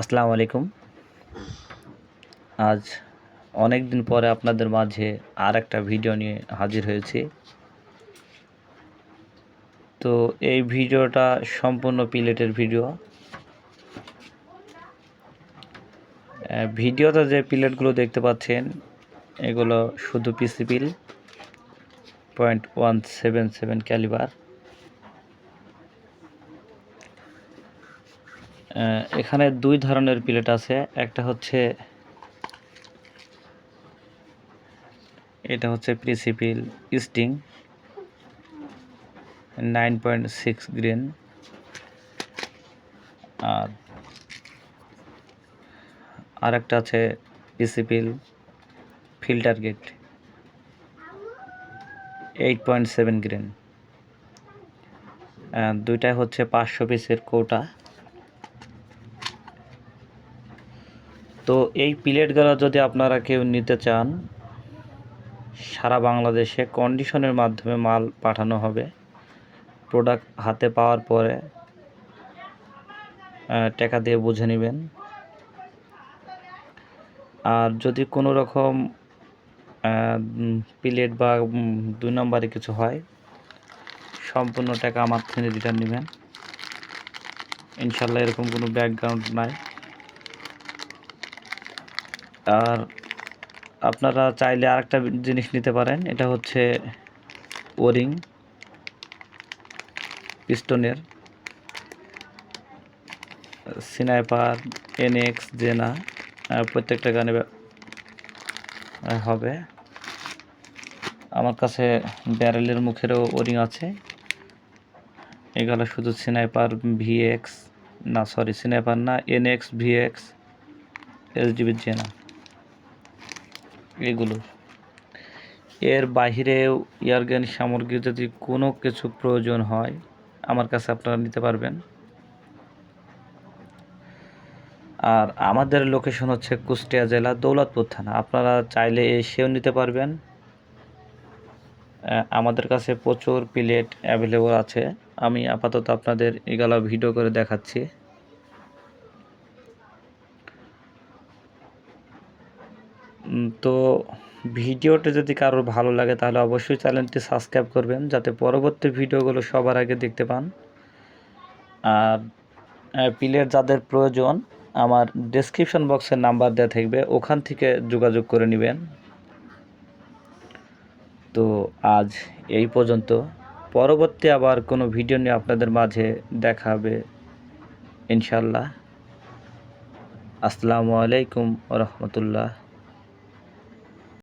আসসালামু আলাইকুম। আজ অনেক দিন পরে আপনাদের মাঝে আর একটা ভিডিও নিয়ে হাজির হয়েছি। তো এই ভিডিওটা সম্পূর্ণ প্লেটের ভিডিও। ভিডিওতে যে প্লেটগুলো দেখতে পাচ্ছেন, এগুলো শুধু পিসি পিল point one seven seven calibre এখানে দুই ধরনের প্লেট আছে। একটা হচ্ছে এটা হচ্ছে প্রিসিপিল sting nine point six grain আর আর একটা আছে প্রিসিপিল filter gate eight point seven grain দুইটাই হচ্ছে পাঁচশো পিসের কৌটা। তো এই প্লেটগুলো যদি আপনারা কেউ নিতে চান, সারা বাংলাদেশে কন্ডিশনের মাধ্যমে মাল পাঠানো হবে। প্রোডাক্ট হাতে পাওয়ার পরে টাকা দিয়ে বুঝে নেবেন। আর যদি কোনো রকম প্লেট বা দুই নম্বরে কিছু হয়, সম্পূর্ণ টাকা আমার থেকে রিটার্ন নেবেন। ইনশাল্লাহ এরকম কোনো ব্যাকগ্রাউন্ড নাই। আর আপনারা চাইলে আরেকটা জিনিস নিতে পারেন, এটা হচ্ছে ওরিং পিস্টনের। সিনাইপার, এনএক্স, জেনা প্রত্যেকটা গানে হবে। আমার কাছে ব্যারেলের মুখেরও ওরিং আছে। এগুলো শুধু সিনাইপার, ভিএক্স, না, সরি, সিনাইপার না, এনএক্স, ভিএক্স এসডিবির জেনা। এগুলো। এর বাহিরেও এয়ারগান সামগ্রী যদি কোনো কিছু প্রয়োজন হয়, আমার কাছে আপনারা নিতে পারবেন। আর আমাদের লোকেশন হচ্ছে কুষ্টিয়া জেলা দৌলতপুর থানা। আপনারা চাইলে এসেও নিতে পারবেন। আমাদের কাছে প্রচুর প্লেট অ্যাভেলেবল আছে। আমি আপাতত আপনাদের এগুলো ভিডিও করে দেখাচ্ছি। তো ভিডিওটা যদি কারোর ভালো লাগে তাহলে অবশ্যই চ্যানেলটি সাবস্ক্রাইব করবেন যাতে পরবর্তী ভিডিওগুলো সবার আগে দেখতে পান। আর প্লেয়ার যাদের প্রয়োজন আমার ডেসক্রিপশন বক্সের নাম্বার দেওয়া থাকবে, ওখান থেকে যোগাযোগ করে নেবেন। তো আজ এই পর্যন্ত। পরবর্তী আবার কোনো ভিডিও নিয়ে আপনাদের মাঝে দেখা হবে ইনশাল্লাহ আসসালামু আলাইকুম রহমতুল্লাহ।